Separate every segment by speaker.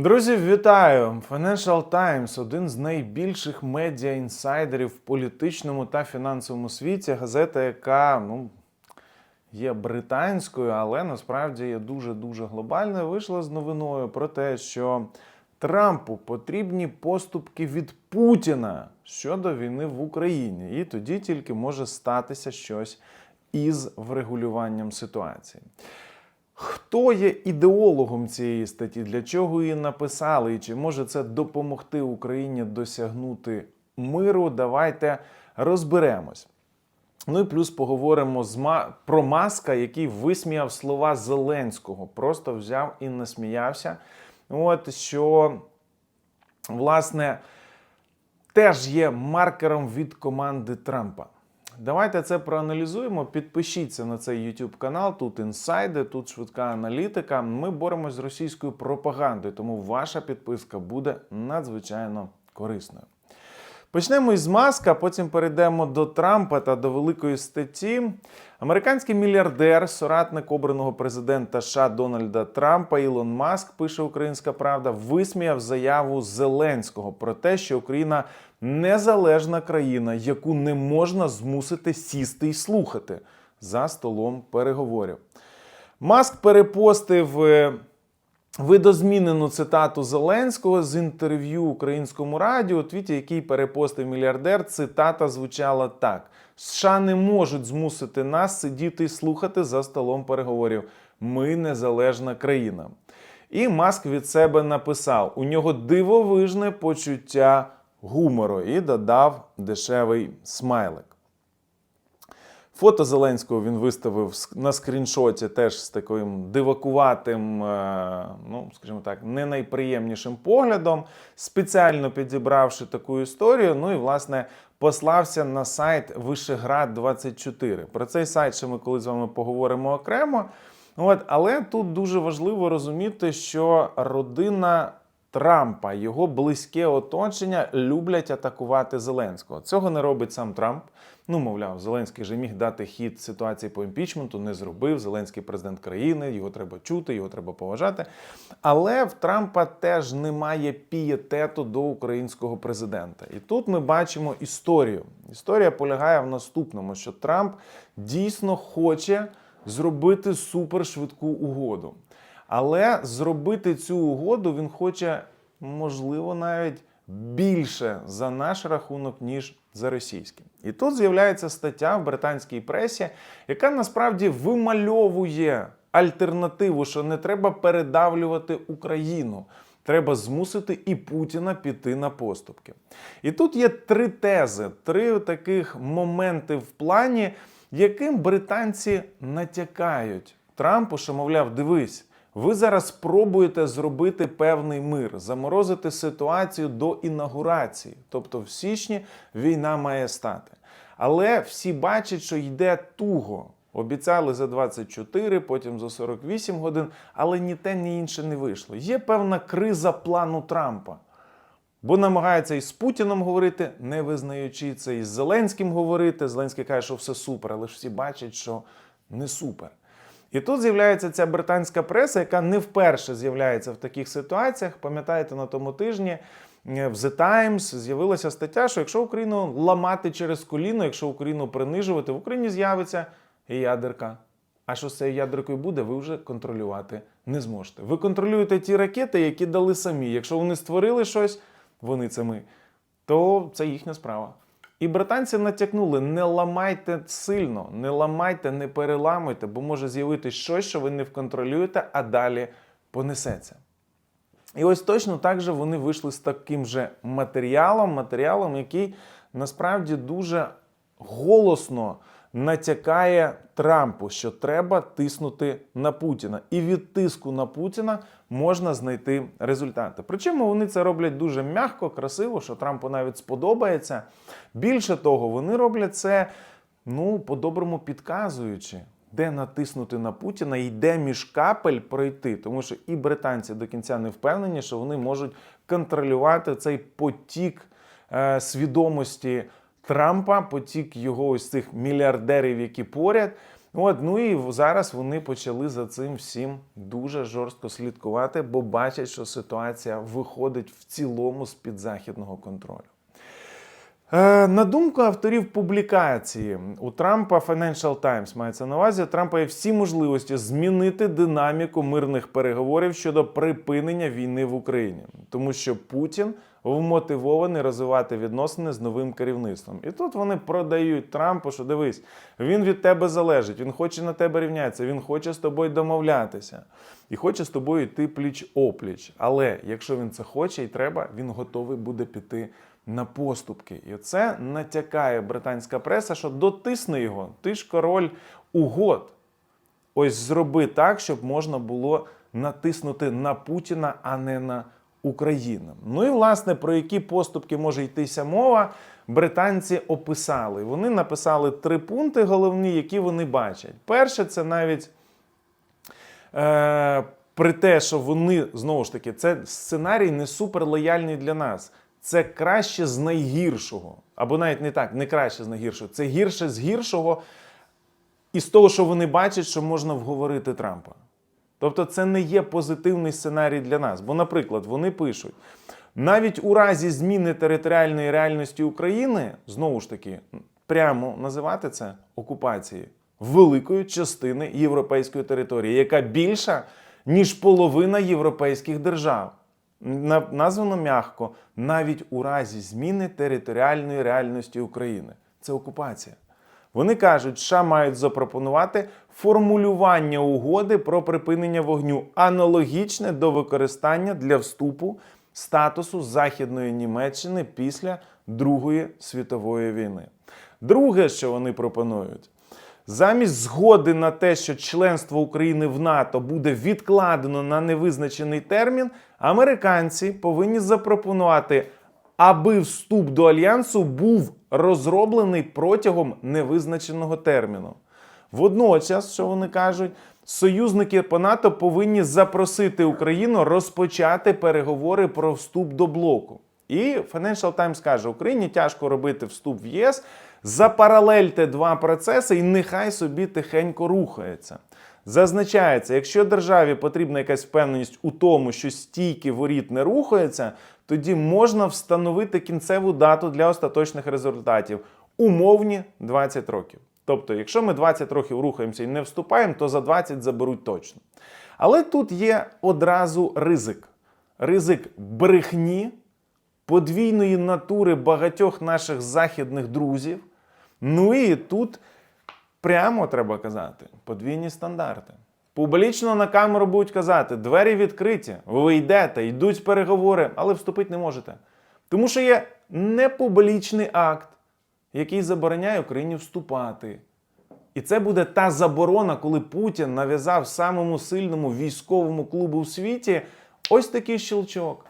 Speaker 1: Друзі, вітаю! Financial Times – один з найбільших медіа-інсайдерів в політичному та фінансовому світі. Газета, яка ну, є британською, але насправді є дуже-дуже глобальною, вийшла з новиною про те, що Трампу потрібні поступки від Путіна щодо війни в Україні. І тоді тільки може статися щось із врегулюванням ситуації. Хто є ідеологом цієї статті? Для чого її написали? І чи може це допомогти Україні досягнути миру? Давайте розберемось. Ну і плюс поговоримо з Ма... про Маска, який висміяв слова Зеленського, просто взяв і насміявся. От що, власне, теж є маркером від команди Трампа. Давайте це проаналізуємо. Підпишіться на цей YouTube канал. Тут інсайди, тут швидка аналітика. Ми боремось з російською пропагандою, тому ваша підписка буде надзвичайно корисною. Почнемо із маска, потім перейдемо до Трампа та до великої статті. Американський мільярдер, соратник обраного президента США Дональда Трампа Ілон Маск, пише Українська Правда, висміяв заяву Зеленського про те, що Україна незалежна країна, яку не можна змусити сісти і слухати за столом переговорів. Маск перепостив. Видозмінену цитату Зеленського з інтерв'ю українському радіо, у твіті, який перепостив мільярдер, цитата звучала так: США не можуть змусити нас сидіти і слухати за столом переговорів. Ми незалежна країна. І Маск від себе написав: у нього дивовижне почуття гумору і додав дешевий смайлик. Фото Зеленського він виставив на скріншоті теж з таким дивакуватим, е, ну скажімо так, не найприємнішим поглядом, спеціально підібравши таку історію. Ну і власне послався на сайт Вишеград 24 Про цей сайт ще ми коли з вами поговоримо окремо. От, але тут дуже важливо розуміти, що родина Трампа, його близьке оточення люблять атакувати Зеленського. Цього не робить сам Трамп. Ну, мовляв, Зеленський же міг дати хід ситуації по імпічменту, не зробив. Зеленський президент країни, його треба чути, його треба поважати. Але в Трампа теж немає пієтету до українського президента. І тут ми бачимо історію. Історія полягає в наступному: що Трамп дійсно хоче зробити супершвидку угоду. Але зробити цю угоду він хоче, можливо, навіть більше за наш рахунок, ніж за російський. І тут з'являється стаття в британській пресі, яка насправді вимальовує альтернативу, що не треба передавлювати Україну. Треба змусити і Путіна піти на поступки. І тут є три тези, три таких моменти в плані, яким британці натякають Трампу, що, мовляв, дивись, ви зараз пробуєте зробити певний мир, заморозити ситуацію до інаугурації. Тобто в січні війна має стати. Але всі бачать, що йде туго. Обіцяли за 24, потім за 48 годин, але ні те, ні інше не вийшло. Є певна криза плану Трампа. Бо намагається і з Путіном говорити, не визнаючи це, і з Зеленським говорити. Зеленський каже, що все супер, але ж всі бачать, що не супер. І тут з'являється ця британська преса, яка не вперше з'являється в таких ситуаціях. Пам'ятаєте, на тому тижні е, в The Times з'явилася стаття, що якщо Україну ламати через коліно, якщо Україну принижувати, в Україні з'явиться ядерка. А що з цією ядеркою буде, ви вже контролювати не зможете. Ви контролюєте ті ракети, які дали самі. Якщо вони створили щось, вони це то це їхня справа. І британці натякнули: не ламайте сильно, не ламайте, не переламуйте, бо може з'явитись щось, що ви не вконтролюєте, а далі понесеться. І ось точно так же вони вийшли з таким же матеріалом, матеріалом, який насправді дуже голосно натякає Трампу, що треба тиснути на Путіна. І від тиску на Путіна можна знайти результати. Причому вони це роблять дуже м'яко, красиво, що Трампу навіть сподобається. Більше того, вони роблять це ну, по-доброму підказуючи. Де натиснути на Путіна і де між капель пройти, тому що і британці до кінця не впевнені, що вони можуть контролювати цей потік е, свідомості Трампа, потік його ось цих мільярдерів, які поряд. От, ну і зараз вони почали за цим всім дуже жорстко слідкувати, бо бачать, що ситуація виходить в цілому з-під західного контролю. Е, На думку авторів публікації, у Трампа Financial Times мається на увазі, у Трампа є всі можливості змінити динаміку мирних переговорів щодо припинення війни в Україні, тому що Путін вмотивований розвивати відносини з новим керівництвом. І тут вони продають Трампу, що дивись, він від тебе залежить, він хоче на тебе рівнятися, він хоче з тобою домовлятися і хоче з тобою йти пліч опліч. Але якщо він це хоче і треба, він готовий буде піти на поступки. І це натякає британська преса, що дотисни його, ти ж король угод. Ось зроби так, щоб можна було натиснути на Путіна, а не на Україну. Ну і власне про які поступки може йтися мова, британці описали. Вони написали три пункти головні, які вони бачать. Перше, це навіть е, при те, що вони знову ж таки, це сценарій не супер лояльний для нас. Це краще з найгіршого. Або навіть не так, не краще з найгіршого. Це гірше з гіршого із того, що вони бачать, що можна вговорити Трампа. Тобто це не є позитивний сценарій для нас. Бо, наприклад, вони пишуть: навіть у разі зміни територіальної реальності України, знову ж таки, прямо називати це окупацією великої частини європейської території, яка більша, ніж половина європейських держав. Названо м'яко, навіть у разі зміни територіальної реальності України. Це окупація. Вони кажуть, США мають запропонувати формулювання угоди про припинення вогню, аналогічне до використання для вступу статусу Західної Німеччини після Другої світової війни. Друге, що вони пропонують, Замість згоди на те, що членство України в НАТО буде відкладено на невизначений термін, американці повинні запропонувати, аби вступ до альянсу був розроблений протягом невизначеного терміну. Водночас, що вони кажуть, союзники по НАТО повинні запросити Україну розпочати переговори про вступ до блоку. І Financial Times каже, Україні тяжко робити вступ в ЄС. Запаралельте два процеси і нехай собі тихенько рухається. Зазначається, якщо державі потрібна якась впевненість у тому, що стійки воріт не рухаються, тоді можна встановити кінцеву дату для остаточних результатів умовні 20 років. Тобто, якщо ми 20 років рухаємося і не вступаємо, то за 20 заберуть точно. Але тут є одразу ризик: ризик брехні, подвійної натури багатьох наших західних друзів. Ну і тут прямо треба казати: подвійні стандарти. Публічно на камеру будуть казати: двері відкриті, ви йдете, йдуть переговори, але вступити не можете. Тому що є непублічний акт, який забороняє Україні вступати. І це буде та заборона, коли Путін нав'язав самому сильному військовому клубу в світі ось такий щелчок,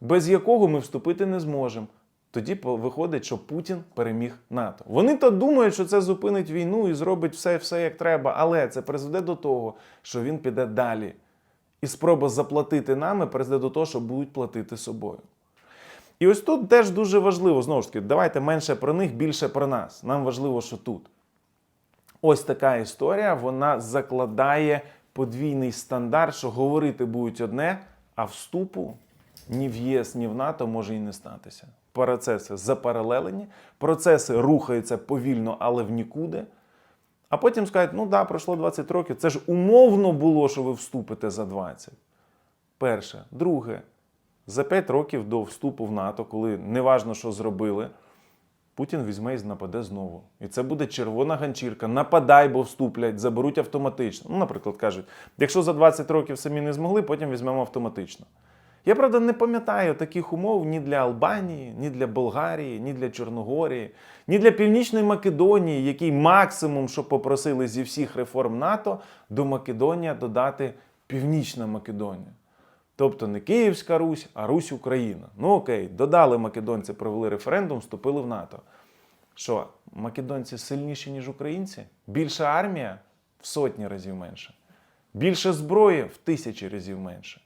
Speaker 1: без якого ми вступити не зможемо. Тоді виходить, що Путін переміг НАТО. Вони то думають, що це зупинить війну і зробить все, все як треба, але це призведе до того, що він піде далі. І спроба заплатити нами призведе до того, що будуть платити собою. І ось тут теж дуже важливо, знову ж таки, давайте менше про них, більше про нас. Нам важливо, що тут. Ось така історія, вона закладає подвійний стандарт, що говорити будуть одне, а вступу ні в ЄС, ні в НАТО може і не статися. Процеси запаралелені, процеси рухаються повільно, але в нікуди. А потім скажуть, ну да, пройшло 20 років. Це ж умовно було, що ви вступите за 20. Перше. Друге, за 5 років до вступу в НАТО, коли неважно, що зробили, Путін візьме і нападе знову. І це буде червона ганчірка. Нападай, бо вступлять, заберуть автоматично. Ну, наприклад, кажуть, якщо за 20 років самі не змогли, потім візьмемо автоматично. Я правда не пам'ятаю таких умов ні для Албанії, ні для Болгарії, ні для Чорногорії, ні для Північної Македонії, який максимум, що попросили зі всіх реформ НАТО, до Македонія додати Північна Македонія. Тобто не Київська Русь, а Русь Україна. Ну окей, додали македонці, провели референдум, вступили в НАТО. Що, македонці сильніші, ніж українці? Більша армія в сотні разів менше. Більше зброї в тисячі разів менше.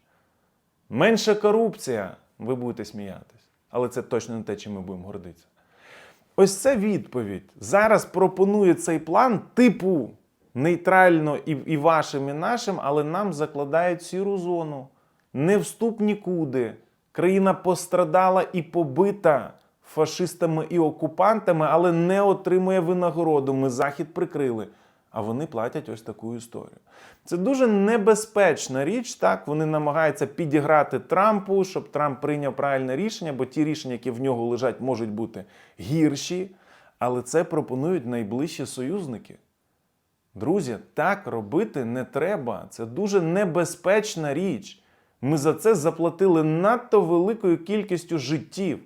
Speaker 1: Менша корупція, ви будете сміятись. Але це точно не те, чим ми будемо гордитися. Ось це відповідь. Зараз пропонує цей план типу нейтрально і, і вашим, і нашим, але нам закладають сіру зону. Не вступ нікуди. Країна пострадала і побита фашистами і окупантами, але не отримує винагороду. Ми захід прикрили. А вони платять ось таку історію. Це дуже небезпечна річ. Так вони намагаються підіграти Трампу, щоб Трамп прийняв правильне рішення, бо ті рішення, які в нього лежать, можуть бути гірші. Але це пропонують найближчі союзники. Друзі, так робити не треба. Це дуже небезпечна річ. Ми за це заплатили надто великою кількістю життів.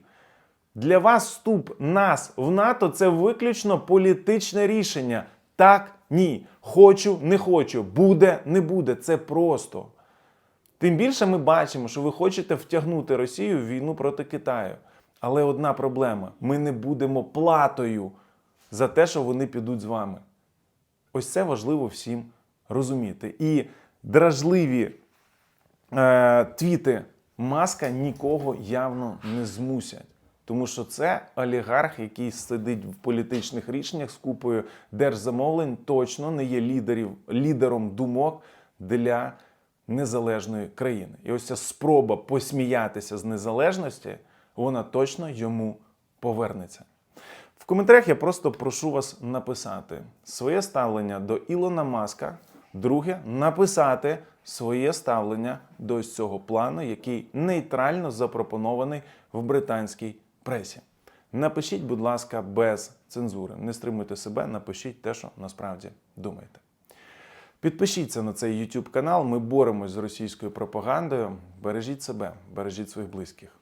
Speaker 1: Для вас вступ нас в НАТО це виключно політичне рішення. Так, ні. Хочу, не хочу, буде, не буде. Це просто. Тим більше ми бачимо, що ви хочете втягнути Росію в війну проти Китаю. Але одна проблема: ми не будемо платою за те, що вони підуть з вами. Ось це важливо всім розуміти. І дражливі е, твіти Маска нікого явно не змусять. Тому що це олігарх, який сидить в політичних рішеннях з купою держзамовлень, точно не є лідерів, лідером думок для незалежної країни. І ось ця спроба посміятися з незалежності, вона точно йому повернеться. В коментарях я просто прошу вас написати своє ставлення до Ілона Маска. Друге, написати своє ставлення до цього плану, який нейтрально запропонований в британській пресі. Напишіть, будь ласка, без цензури. Не стримуйте себе, напишіть те, що насправді думаєте. Підпишіться на цей YouTube канал. Ми боремось з російською пропагандою. Бережіть себе, бережіть своїх близьких.